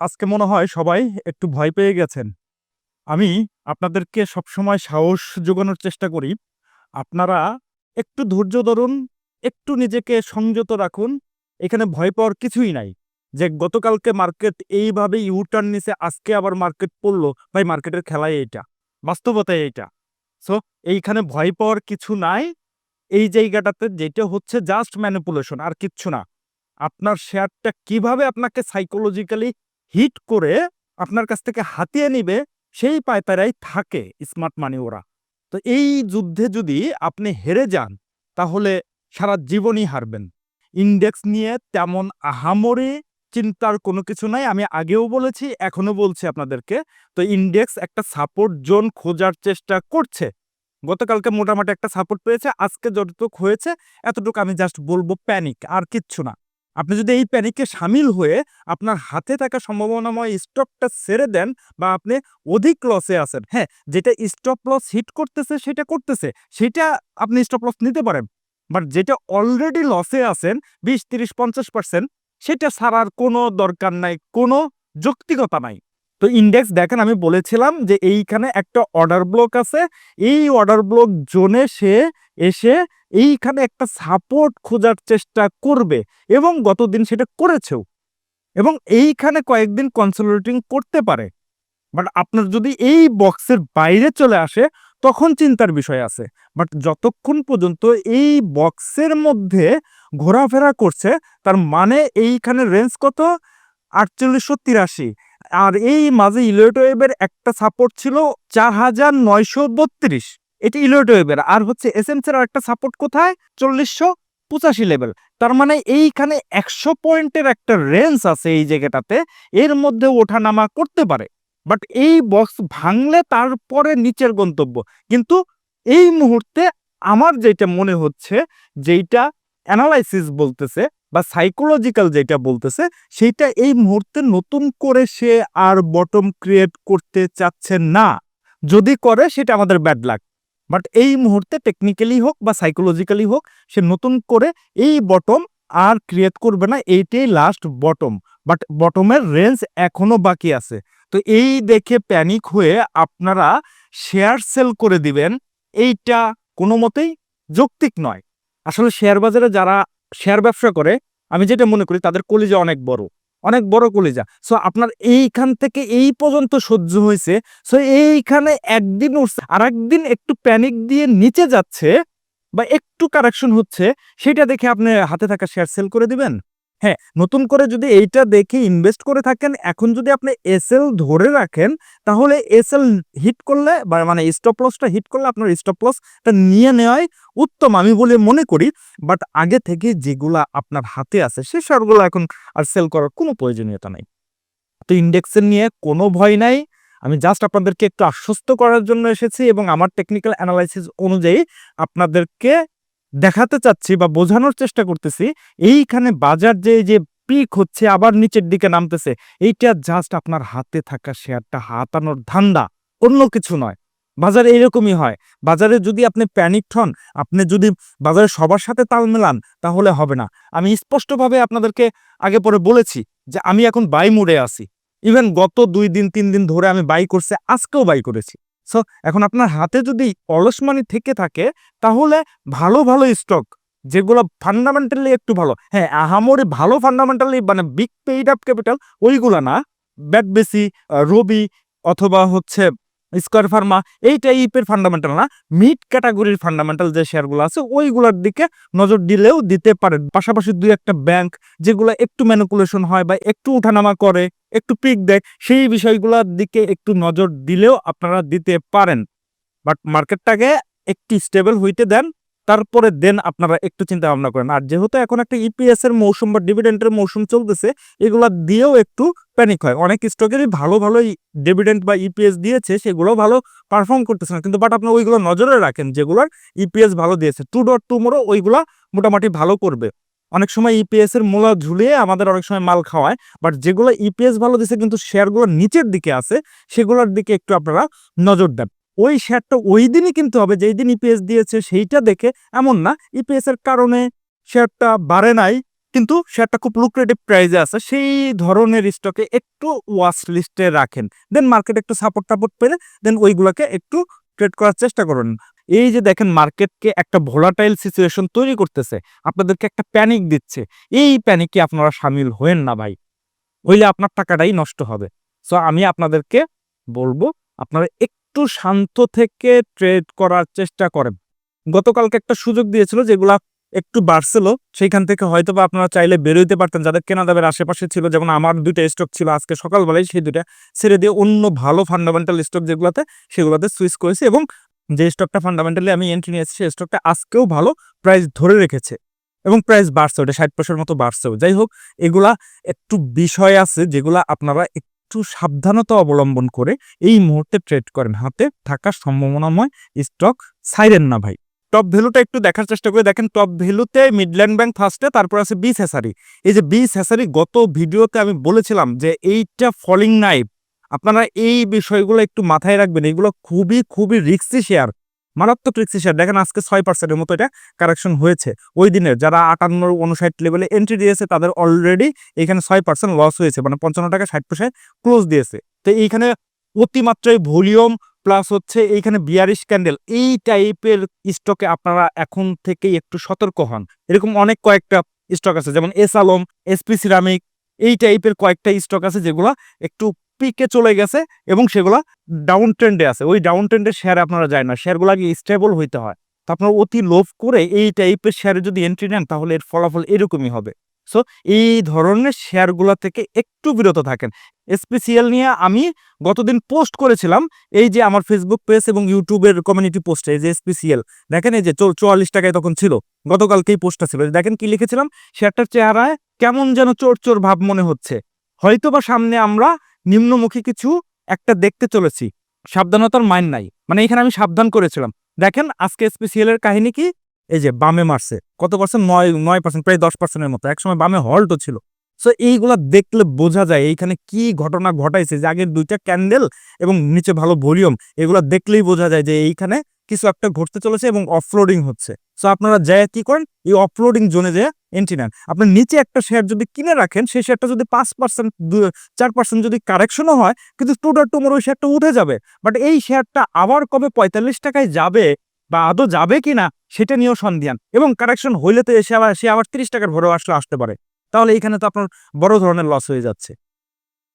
আজকে মনে হয় সবাই একটু ভয় পেয়ে গেছেন। আমি আপনাদেরকে সবসময় সাহস যোগানোর চেষ্টা করি। আপনারা একটু ধৈর্য ধরুন, একটু নিজেকে সংযত রাখুন। এখানে ভয় পাওয়ার কিছুই নাই। যে গতকালকে মার্কেট এইভাবে ইউটার্ন নিছে, আজকে আবার মার্কেট পড়ল। ভাই, মার্কেটের খেলায় এইটা, বাস্তবতায় এইটা। সো এইখানে ভয় পাওয়ার কিছু নাই। এই জায়গাটাতে যেটা হচ্ছে জাস্ট ম্যানিপুলেশন আর কিচ্ছু না। আপনার শেয়ারটা কীভাবে আপনাকে সাইকোলজিক্যালি হিট করে আপনার কাছ থেকে হাতিয়ে নিবে, সেই পায়তারাই থাকে স্মার্ট মানি ওরা। তো এই যুদ্ধে যদি আপনি হেরে যান, তাহলে সারা জীবনই হারবেন। ইন্ডেক্স নিয়ে তেমন আহামরি চিন্তার কোনো কিছু নাই, আমি আগেও বলেছি এখনও বলছি আপনাদেরকে। তো ইন্ডেক্স একটা সাপোর্ট জোন খোঁজার চেষ্টা করছে। গতকালকে মোটামুটি একটা সাপোর্ট পেয়েছে, আজকে যতটুকু হয়েছে, এতটুকু আমি জাস্ট বলব প্যানিক, আর কিচ্ছু না। আপনি যদি এই প্যানিকে সামিল হয়ে আপনার হাতে থাকা সম্ভাবনাময় স্টকটা ছেড়ে দেন বা আপনি অধিক লসে আছেন হ্যাঁ যেটা স্টপ লস হিট করতেছে সেটা করতেছে, সেটা আপনি স্টপ লস নিতে পারেন। বাট যেটা অলরেডি লসে আছেন, বিশ, তিরিশ, পঞ্চাশ পার্সেন্ট সেটা ছাড়ার কোনো দরকার নাই, কোনো যৌক্তিকতা নাই। তো ইন্ডেক্স দেখেন, আমি বলেছিলাম যে এইখানে একটা অর্ডার ব্লক আছে, এই অর্ডার ব্লক জোনে সে এসে এইখানে একটা সাপোর্ট খোঁজার চেষ্টা করবে এবং গতদিন সেটা করেছেও। এবং এইখানে কয়েকদিন কনসোলিডেটিং করতে পারে। বাট আপনার যদি এই বক্সের বাইরে চলে আসে, তখন চিন্তার বিষয় আছে। বাট যতক্ষণ পর্যন্ত এই বক্সের মধ্যে ঘোরাফেরা করছে, তার মানে এইখানে রেঞ্জ কত? আটচল্লিশশো তিরাশি। আর এই মাঝে ইলিয়ট ওয়েবের একটা সাপোর্ট ছিল চার হাজার নয়শো বত্রিশ। এটি ইলিয়ট ওয়েবের আর হচ্ছে এসএমসির আর একটা সাপোর্ট কোথায়? চল্লিশশো পঁচাশি লেভেল তার মানে এইখানে একশো পয়েন্টের একটা রেঞ্জ আছে এই জায়গাটাতে। এর মধ্যে ওঠানামা করতে পারে। বাট এই বক্স ভাঙলে তারপরে নিচের গন্তব্য। কিন্তু এই মুহূর্তে আমার যেটা মনে হচ্ছে, যেইটা অ্যানালাইসিস বলতেছে বা সাইকোলজিক্যাল যেটা বলতেছে, সেইটা এই মুহূর্তে নতুন করে সে আর বটম ক্রিয়েট করতে চাচ্ছে না। যদি করে, সেটা আমাদের ব্যাড লাক বাট এই মুহূর্তে টেকনিক্যালি হোক বা সাইকোলজিক্যালি হোক, সে নতুন করে এই বটম আর ক্রিয়েট করবে না, এইটাই লাস্ট বটম বাট বটমের রেঞ্জ এখনও বাকি আছে। তো এই দেখে প্যানিক হয়ে আপনারা শেয়ার সেল করে দিবেন, এইটা কোনো মতেই যৌক্তিক নয়। আসলে শেয়ার বাজারে যারা শেয়ার ব্যবসা করে, আমি যেটা মনে করি, তাদের কলিজা অনেক বড়। অনেক বড় কলিজা। সো আপনার এইখান থেকে এই পর্যন্ত সহ্য হয়েছে। সো এইখানে একদিন উঠছে আর একদিন একটু প্যানিক দিয়ে নিচে যাচ্ছে বা একটু কারেকশন হচ্ছে, সেটা দেখে আপনি হাতে থাকা শেয়ার সেল করে দিবেন? হ্যাঁ নতুন করে যদি এইটা দেখে ইনভেস্ট করে থাকেন, এখন যদি আপনি এসএল ধরে রাখেন, তাহলে এসএল হিট করলে মানে স্টপ লসটা হিট করলে আপনার স্টপ লসটা নিয়ে নেওয়াই উত্তম আমি বলে মনে করি। বাট আগে থেকে যেগুলা আপনার হাতে আছে, সে শেয়ারগুলো এখন আর সেল করার কোনো প্রয়োজনীয়তা নাই। তো ইন্ডেক্সের নিয়ে কোনো ভয় নাই। আমি জাস্ট আপনাদেরকে একটু আশ্বস্ত করার জন্য এসেছি এবং আমার টেকনিক্যাল অ্যানালাইসিস অনুযায়ী আপনাদেরকে দেখাতে চাচ্ছি বা বোঝানোর চেষ্টা করতেছি, এইখানে বাজার যে যে পিক হচ্ছে আবার নিচের দিকে নামতেছে, এইটা জাস্ট আপনার হাতে থাকা শেয়ারটা হাতানোর ধান্দা, অন্য কিছু নয়। বাজার এরকমই হয়। বাজারে যদি আপনি প্যানিক হন, আপনি যদি বাজারে সবার সাথে তাল মেলান, তাহলে হবে না। আমি স্পষ্টভাবে আপনাদেরকে আগে পরে বলেছি যে আমি এখন বাই মুডে আছি। ইভেন গত দুই দিন, তিন দিন ধরে আমি বাই করছে, আজকেও বাই করেছি। সো এখন আপনার হাতে যদি অলস মানি থেকে থাকে, তাহলে ভালো ভালো স্টক যেগুলো ফান্ডামেন্টালি একটু ভালো। হ্যাঁ আহামরি ভালো ফান্ডামেন্টালি মানে বিগ পেইড আপ ক্যাপিটাল ওইগুলো না। ব্যাট বেসি রবি অথবা হচ্ছে স্কোয়ার ফার্মা, এই টাইপের ফান্ডামেন্টাল না মিড ক্যাটাগরির ফান্ডামেন্টাল যে শেয়ারগুলো আছে, ওইগুলোর দিকে নজর দিলেও দিতে পারেন। পাশাপাশি দুই একটা ব্যাংক যেগুলো একটু ম্যানুকুলেশন হয় বা একটু উঠানামা করে, একটু পিক দেয়, সেই বিষয়গুলোর দিকে একটু নজর দিলেও আপনারা দিতে পারেন। বাট মার্কেটটাকে একটি স্টেবল হইতে দেন তারপরে দেন আপনারা একটু চিন্তা ভাবনা করেন। আর যেহেতু এখন একটা ইপিএস এর মৌসুম বা ডিভিডেন্টের মৌসুম চলতেছে, এগুলা দিয়েও একটু প্যানিক হয়। অনেক স্টকেরই ভালো ভালো ডিভিডেন্ট বা ইপিএস দিয়েছে সেগুলো ভালো পারফর্ম করতেছে না। কিন্তু বাট আপনি ওইগুলো নজরে রাখেন, যেগুলোর ইপিএস ভালো দিয়েছে। টু ডট টুমোরো ওইগুলা মোটামুটি ভালো করবে। অনেক সময় ইপিএস এর মূলা ঝুলিয়ে আমাদের অনেক সময় মাল খাওয়ায় বাট যেগুলো ইপিএস ভালো দিছে কিন্তু শেয়ারগুলো নিচের দিকে আছে, সেগুলোর দিকে একটু আপনারা নজর দেন। ওই শেয়ারটা ওই দিনই কিনতে হবে, যেই দিন ইপিএস দিয়েছে সেইটা দেখে, এমন না ইপিএস এর কারণে শেয়ারটা বাড়ে নাই, কিন্তু শেয়ারটা খুব লুক্রেটিভ প্রাইজে আছে, সেই ধরনের স্টকে একটু ওয়াচ লিস্টে রাখেন। দেন মার্কেট একটু সাপোর্ট টাপোর্ট পেলে দেন ওইগুলোকে একটু ট্রেড করার চেষ্টা করুন। এই যে দেখেন মার্কেটকে একটা ভোলাটাইল সিচুয়েশন তৈরি করতেছে, আপনাদেরকে একটা প্যানিক দিচ্ছে, এই প্যানিকে আপনারা সামিল হয়েন না ভাই, হইলে আপনার টাকাটাই নষ্ট হবে। সো আমি আপনাদেরকে বলব, আপনারা একটু শান্ত থেকে ট্রেড করার চেষ্টা করেন। গতকালকে একটা সুযোগ দিয়েছিল যেগুলা একটু বাড়ছিল, সেইখান থেকে হয়তো বা আপনারা চাইলে বেরোইতে পারতেন। যাদের কেনা দামের আশেপাশে ছিল, যেমন আমার দুইটা স্টক ছিল আজকে সকালবেলায়, সেই দুইটা ছেড়ে দিয়ে অন্য ভালো ফান্ডামেন্টাল স্টক যেগুলোতে, সেগুলোতে সুইচ করেছি এবং যে স্টকটা ফান্ডামেন্টালি আমি এন্ট্রি নিয়েছি, সেই স্টকটা আজকেও ভালো প্রাইস ধরে রেখেছে এবং প্রাইস বাড়ছে ওটা ষাট পয়সার মতো বাড়ছেও যাই হোক, এগুলা একটু বিষয় আছে যেগুলা আপনারা একটু সাবধানতা অবলম্বন করে এই মুহূর্তে ট্রেড করেন। হাতে থাকার সম্ভাবনাময় স্টক সাইরেন না ভাই। টপ ভ্যালুটা একটু দেখার চেষ্টা করে। দেখেন টপ ভ্যালুতে মিডল্যান্ড ব্যাংক ফার্স্টে তারপর আছে বি হেসারি এই যে বি হেসারি গত ভিডিওতে আমি বলেছিলাম যে এইটা ফলিং নাইফ আপনারা এই বিষয়গুলো একটু মাথায় রাখবেন। এগুলো খুবই খুবই রিক্সি শেয়ার মারাত্মক রিক্সি শেয়ার দেখেন আজকে ছয় পার্সেন্টের মতো এটা কারেকশন হয়েছে। ওই দিনের যারা আটান্ন উনষাট লেভেলে এন্ট্রি দিয়েছে, তাদের অলরেডি এখানে ছয় পার্সেন্ট লস হয়েছে মানে পঞ্চান্ন টাকা ষাট পয়সায় ক্লোজ দিয়েছে। তো এইখানে অতিমাত্রায় ভলিউম প্লাস হচ্ছে এইখানে বিয়ারিশ ক্যান্ডেল এই টাইপের স্টকে আপনারা এখন থেকেই একটু সতর্ক হন। এরকম অনেক কয়েকটা স্টক আছে, যেমন এস আলম এসপি সিরামিক এই টাইপের কয়েকটা স্টক আছে যেগুলা একটু পিকে চলে গেছে এবং সেগুলা ডাউন ট্রেন্ডে আছে। ওই ডাউন ট্রেন্ডের শেয়ারে আপনারা যায় না শেয়ারগুলো আগে স্টেবল হইতে হয়। তো আপনারা অতি লোভ করে এই টাইপের শেয়ারে যদি এন্ট্রি নেন, তাহলে এর ফলাফল এরকমই হবে। সো এই ধরনের শেয়ারগুলো থেকে একটু বিরত থাকেন। স্পেশিয়াল নিয়ে আমি গতদিন পোস্ট করেছিলাম, এই যে আমার ফেসবুক পেজ এবং ইউটিউবের কমিউনিটি পোস্টে এই যে স্পেশিয়াল দেখেন এই যে চুয়াল্লিশ টাকায় তখন ছিল, গতকালকেই পোস্টটা ছিল। দেখেন কি লিখেছিলাম? শেয়ারটার চেহারায় কেমন যেন চোর চোর ভাব মনে হচ্ছে। হয়তো বা সামনে আমরা নিম্নমুখী কিছু একটা দেখতে চলেছি। সাবধানতার মাইন নাই। মানে এখানে আমি সাবধান করেছিলাম। দেখেন, আজকে স্পেশিয়ালের কাহিনী কি? এই যে বামে মারছে। কত পার্সেন্ট নয় নয় পার্সেন্ট প্রায় দশ পার্সেন্টের মতো। একসময় বামে হল্টও ছিল। সো এইগুলা দেখলে বোঝা যায় এইখানে কি ঘটনা ঘটাইছে যে আগের দুইটা ক্যান্ডেল এবং নিচে ভালো ভলিউম, এগুলা দেখলেই বোঝা যায় যে এইখানে কিছু একটা ঘটতে চলেছে এবং অফলোডিং হচ্ছে। সো আপনারা যায় কি করেন? এই অফলোডিং জোনে যে এন্ট্রি নেন। আপনি নিচে একটা শেয়ার যদি কিনে রাখেন, সেই শেয়ারটা যদি পাঁচ পার্সেন্ট চার পার্সেন্ট যদি কারেকশনও হয়, কিন্তু টুডার টুমোর ওই শেয়ারটা উঠে যাবে। বাট এই শেয়ারটা আবার কবে পঁয়তাল্লিশ টাকায় যাবে বা আদৌ যাবে কিনা, সেটা নিয়েও সন্ধিয়ান এবং কারেকশন হইলে তো এসে আবার, সে আবার তিরিশ টাকার ভরেও আসলে আসতে পারে। তাহলে এইখানে তো আপনার বড় ধরনের লস হয়ে যাচ্ছে।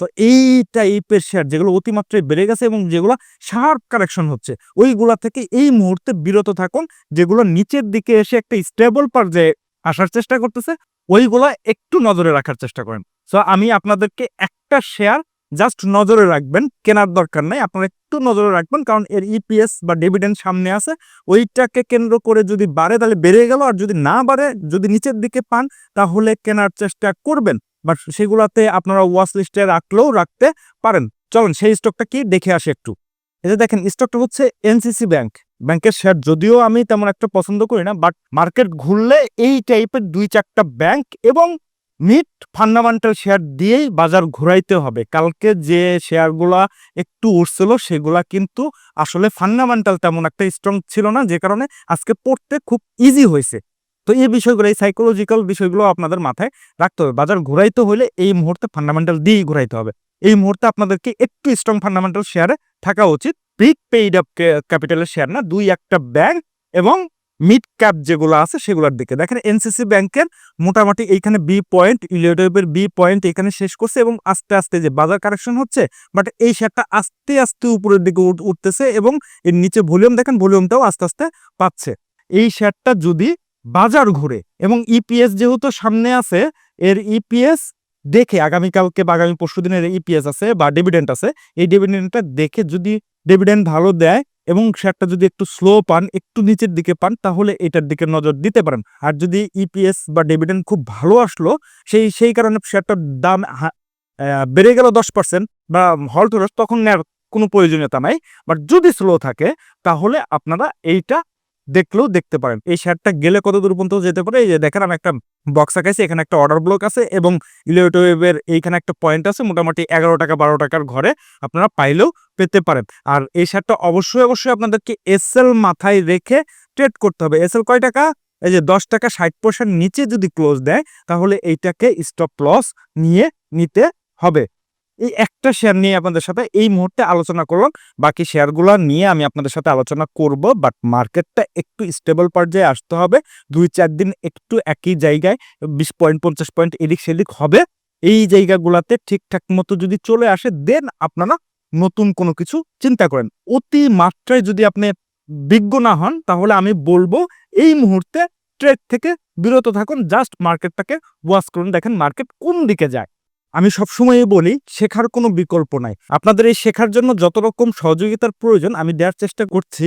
তো এইটা, এই টাইপের শেয়ার যেগুলো অতিমাত্রায় বেড়ে গেছে এবং যেগুলো শার্প কারেকশন হচ্ছে, ওইগুলা থেকে এই মুহূর্তে বিরত থাকুন। যেগুলো নিচের দিকে এসে একটা স্টেবল পর্যায়ে আসার চেষ্টা করতেছে, ওইগুলা একটু নজরে রাখার চেষ্টা করেন। সো আমি আপনাদেরকে একটা শেয়ার জাস্ট নজরে রাখবেন, কেনার দরকার নাই। আপনারা একটু নজরে রাখবেন, কারণ এর ইপিএস বা ডিভিডেন্ড সামনে আছে। ওইটাকে কেন্দ্র করে যদি বাড়ে, তাহলে বেড়ে গেল। আর যদি না বাড়ে, যদি নিচের দিকে পান, তাহলে কেনার চেষ্টা করবেন। বাট সেগুলাতে আপনারা ওয়াচ লিস্টে রাখলেও রাখতে পারেন। চলুন সেই স্টকটা কি দেখে আসি একটু। যে দেখেন স্টকটা হচ্ছে এনসিসি ব্যাংক ব্যাংকের শেয়ার যদিও আমি তেমন একটা পছন্দ করি না বাট মার্কেট ঘুরলে এই টাইপের দুই চারটা ব্যাংক এবং মিড ফান্ডামেন্টাল শেয়ার দিয়েই বাজার ঘুরাইতে হবে। কালকে যে শেয়ারগুলা একটু উঠছিল সেগুলা কিন্তু আসলে ফান্ডামেন্টাল তেমন একটা স্ট্রং ছিল না, যে কারণে আজকে পড়তে খুব ইজি হয়েছে। তো এই বিষয়গুলো, এই সাইকোলজিক্যাল বিষয়গুলো আপনাদের মাথায় রাখতে হবে। বাজার ঘুরাইতে হলে এই মুহূর্তে ফান্ডামেন্টাল দিয়েই ঘুরাইতে হবে। এই মুহূর্তে আপনাদেরকে একটু স্ট্রং ফান্ডামেন্টাল শেয়ারে থাকা উচিত। বিগ পেইড আপ ক্যাপিটালের শেয়ার না, দুই একটা ব্যাংক এবং মিড ক্যাপ যেগুলো আছে সেগুলোর দিকে। দেখেন এনসিসি ব্যাংকের মোটামুটি এইখানে বি পয়েন্ট ইলিয়েটিভের বি পয়েন্ট এখানে শেষ করছে এবং আস্তে আস্তে যে বাজার কারেকশন হচ্ছে বাট এই শেয়ারটা আস্তে আস্তে উপরের দিকে উঠ- উঠতেছে এবং এর নিচে ভলিউম দেখেন ভলিউমটাও আস্তে আস্তে পাচ্ছে। এই শেয়ারটা যদি বাজার ঘুরে এবং ইপিএস যেহেতু সামনে আছে, এর ইপিএস দেখে আগামীকালকে বা আগামী পরশু দিনের ইপিএস আছে বা ডিভিডেন্ট আছে, এই ডিভিডেন্টটা দেখে যদি ডিভিডেন্ট ভালো দেয় এবং শেয়ারটা যদি একটু স্লো পান, একটু নিচের দিকে পান, তাহলে এটার দিকে নজর দিতে পারেন। আর যদি ইপিএস বা ডিভিডেন্ড খুব ভালো আসলো, সেই সেই কারণে শেয়ারটার দাম বেড়ে গেল দশ পার্সেন্ট বা হল্ট হলো, তখন নেওয়ার কোনো প্রয়োজনীয়তা নাই। বাট যদি স্লো থাকে, তাহলে আপনারা এইটা দেখলেও দেখতে পারেন। এই শেয়ারটা গেলে কত দূর পর্যন্ত যেতে পারে? এই যে দেখেন, আমি একটা বক্স আঁকাইছি, এখানে একটা অর্ডার ব্লক আছে এবং ইলেকট্রোওয়েভের এইখানে একটা পয়েন্ট আছে মোটামুটি এগারো টাকা, বারো টাকার ঘরে আপনারা পাইলেও পেতে পারেন। আর এই শেয়ারটা অবশ্যই অবশ্যই আপনাদেরকে এসএল মাথায় রেখে ট্রেড করতে হবে। এসএল কয় টাকা? এই যে দশ টাকা ষাট পয়সার নিচে যদি ক্লোজ দেয়, তাহলে এইটাকে স্টপ লস নিয়ে নিতে হবে। এই একটা শেয়ার নিয়ে আপনাদের সাথে এই মুহূর্তে আলোচনা করলাম। বাকি শেয়ারগুলো নিয়ে আমি আপনাদের সাথে আলোচনা করব বাট মার্কেটটা একটু স্টেবল পর্যায়ে আসতে হবে। দুই চার দিন একটু একই জায়গায় বিশ পয়েন্ট, পঞ্চাশ পয়েন্ট এদিক সেদিক হবে। এই জায়গাগুলোতে ঠিকঠাক মতো যদি চলে আসে দেন আপনারা নতুন কোনো কিছু চিন্তা করেন। অতি মাত্রায় যদি আপনি বিজ্ঞ না হন, তাহলে আমি বলব এই মুহূর্তে ট্রেড থেকে বিরত থাকুন। জাস্ট মার্কেটটাকে ওয়াশ করুন। দেখেন মার্কেট কোন দিকে যায়। আমি সবসময় বলি, শেখার কোনো বিকল্প নাই। আপনাদের এই শেখার জন্য যত রকম সহযোগিতার প্রয়োজন, আমি দেওয়ার চেষ্টা করছি।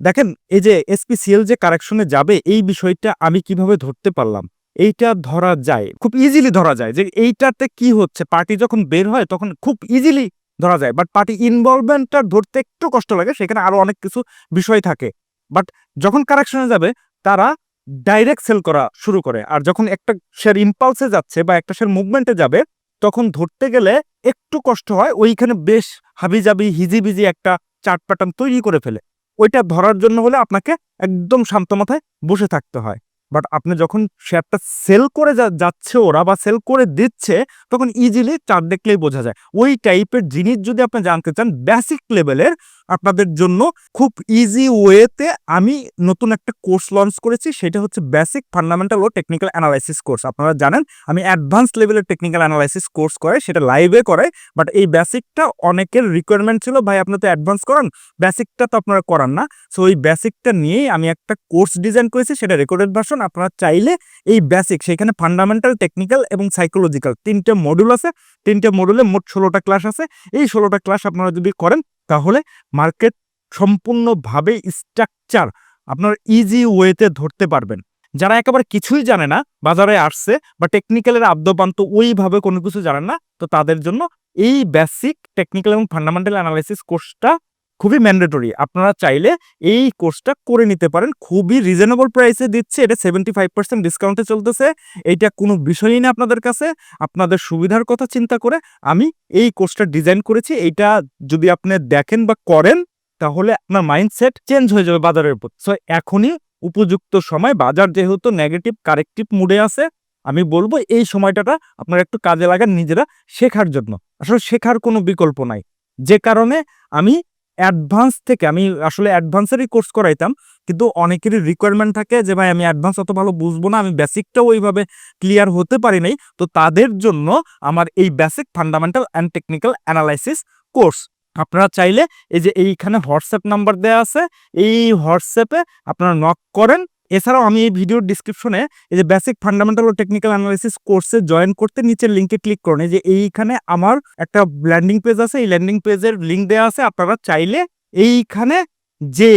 দেখেন, এই যে এসপিসিএল যে কারেকশনে যাবে, এই বিষয়টা আমি কীভাবে ধরতে পারলাম? এইটা ধরা যায়। খুব ইজিলি ধরা যায় যে এইটাতে কি হচ্ছে। পার্টি যখন বের হয়, তখন খুব ইজিলি ধরা যায়। বাট পার্টি ইনভলভমেন্টটা ধরতে একটু কষ্ট লাগে, সেখানে আরও অনেক কিছু বিষয় থাকে। বাট যখন কারেকশনে যাবে, তারা ডাইরেক্ট সেল করা শুরু করে। আর যখন একটা শেয়ার ইম্পালসে যাচ্ছে বা একটা শেয়ার মুভমেন্টে যাবে তখন ধরতে গেলে একটু কষ্ট হয়, ওইখানে বেশ হাবিজাবি, হিজিবিজি একটা চার্ট প্যাটার্ন তৈরি করে ফেলে। ওইটা ধরার জন্য হলে আপনাকে একদম শান্ত মাথায় বসে থাকতে হয়। বাট আপনি যখন শেয়ারটা সেল করে যাচ্ছে ওরা বা সেল করে দিচ্ছে, তখন ইজিলি চার্ট দেখলেই বোঝা যায়। ওই টাইপের জিনিস যদি আপনি জানতে চান বেসিক লেভেলের আপনাদের জন্য খুব ইজি ওয়েতে আমি নতুন একটা কোর্স লঞ্চ করেছি। সেটা হচ্ছে বেসিক ফান্ডামেন্টাল ও টেকনিক্যাল অ্যানালাইসিস কোর্স আপনারা জানেন, আমি অ্যাডভান্স লেভেলের টেকনিক্যাল অ্যানালাইসিস কোর্স করে সেটা লাইভে করে বাট এই বেসিকটা অনেকের রিকোয়ারমেন্ট ছিল, ভাই, আপনি তো অ্যাডভান্স করান। বেসিকটা তো আপনারা করান না। সো ওই বেসিকটা নিয়েই আমি একটা কোর্স ডিজাইন করেছি, সেটা রেকর্ডেড ভার্সন আপনারা চাইলে এই বেসিক সেখানে ফান্ডামেন্টাল টেকনিক্যাল এবং সাইকোলজিক্যাল তিনটে মডিউল আছে। তিনটে মডিউলে মোট ষোলোটা ক্লাস আছে। এই ষোলোটা ক্লাস আপনারা যদি করেন তাহলে মার্কেট সম্পূর্ণভাবে স্ট্রাকচার আপনার ইজি ওয়েতে ধরতে পারবেন। যারা একেবারে কিছুই জানে না, বাজারে আসছে বা টেকনিক্যালের আদ্যপান্ত ওইভাবে কোনো কিছু জানেন না, তো তাদের জন্য এই বেসিক টেকনিক্যাল এবং ফান্ডামেন্টাল অ্যানালাইসিস কোর্সটা খুবই ম্যান্ডেটরি আপনারা চাইলে এই কোর্সটা করে নিতে পারেন। খুবই রিজনেবল প্রাইসে দিচ্ছে। এটা সেভেন্টি ফাইভ পার্সেন্ট ডিসকাউন্টে চলতেছে। এইটা কোনো বিষয়ই না আপনাদের কাছে। আপনাদের সুবিধার কথা চিন্তা করে আমি এই কোর্সটা ডিজাইন করেছি। এইটা যদি আপনি দেখেন বা করেন, তাহলে আপনার মাইন্ডসেট চেঞ্জ হয়ে যাবে বাজারের উপর। সো এখনই উপযুক্ত সময়। বাজার যেহেতু নেগেটিভ কারেক্টিভ মুডে আছে, আমি বলব এই সময়টাটা আপনারা একটু কাজে লাগান নিজেরা শেখার জন্য। আসলে শেখার কোনো বিকল্প নাই। যে কারণে আমি অ্যাডভান্স থেকে আমি আসলে অ্যাডভান্সেরই কোর্স করাইতাম, কিন্তু অনেকেরই রিকোয়ারমেন্ট থাকে যে, ভাই, আমি অ্যাডভান্স অত ভালো বুঝব না, আমি বেসিকটাও ওইভাবে ক্লিয়ার হতে পারি নাই। তো তাদের জন্য আমার এই basic fundamental and technical analysis course আপনারা চাইলে এই যে, এইখানে হোয়াটসঅ্যাপ নাম্বার দেওয়া আছে, এই হোয়াটসঅ্যাপে আপনারা নক করেন এছাড়াও আমি এই ভিডিওর ডিসক্রিপশনে এই যে বেসিক ফান্ডামেন্টাল ও টেকনিক্যাল অ্যানালাইসিস কোর্সে জয়েন করতে নিচের লিঙ্কে ক্লিক করুন। এই যে এইখানে আমার একটা ল্যান্ডিং পেজ আছে। এই ল্যান্ডিং পেজের লিঙ্ক দেওয়া আছে। আপনারা চাইলে এইখানে যে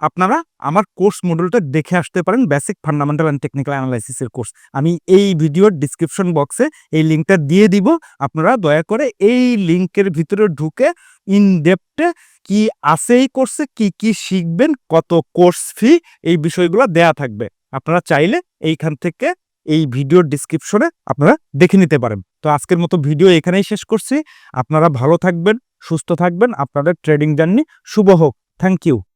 আপনারা আমার কোর্স মডেলটা দেখে আসতে পারেন বেসিক ফান্ডামেন্টাল অ্যান্ড টেকনিক্যাল অ্যানালাইসিসের কোর্স। আমি এই ভিডিওর ডিসক্রিপশন বক্সে এই লিঙ্কটা দিয়ে দিব। আপনারা দয়া করে এই লিঙ্কের ভিতরে ঢুকে ইন ডেপথে কি আছে এই কোর্সে, কি কি শিখবেন, কত কোর্স ফি এই বিষয়গুলো দেয়া থাকবে। আপনারা চাইলে এইখান থেকে এই ভিডিওর ডিসক্রিপশনে আপনারা দেখে নিতে পারেন। তো আজকের মতো ভিডিও এখানেই শেষ করছি। আপনারা ভালো থাকবেন, সুস্থ থাকবেন। আপনাদের ট্রেডিং জার্নি শুভ হোক। Thank you